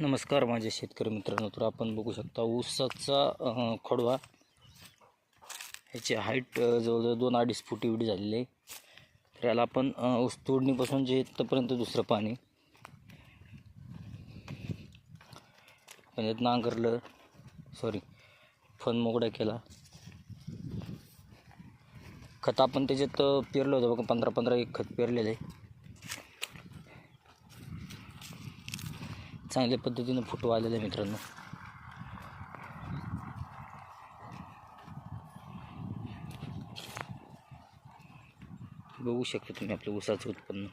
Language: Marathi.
नमस्कार माझ्या शेतकरी मित्रांनो तर आपण बघू शकता ऊसाचा खडवा खोडवा. ह्याची हाईट जवळजवळ दोन अडीच फूट एवढी झालेली आहे. तर याला आपण ऊस तोडणीपासून जे इथपर्यंत दुसरं पाणी आपण यात नांगरलं सॉरी फन मोकळा केला. खत आपण त्याच्यात पेरलं होतं बघा पंधरा पंधरा एक खत पेरलेलं आहे. चांगल्या पद्धतीनं फोटो आलेला आहे मित्रांनो. बघू शकता तुम्ही आपलं ऊसाचं उत्पन्न.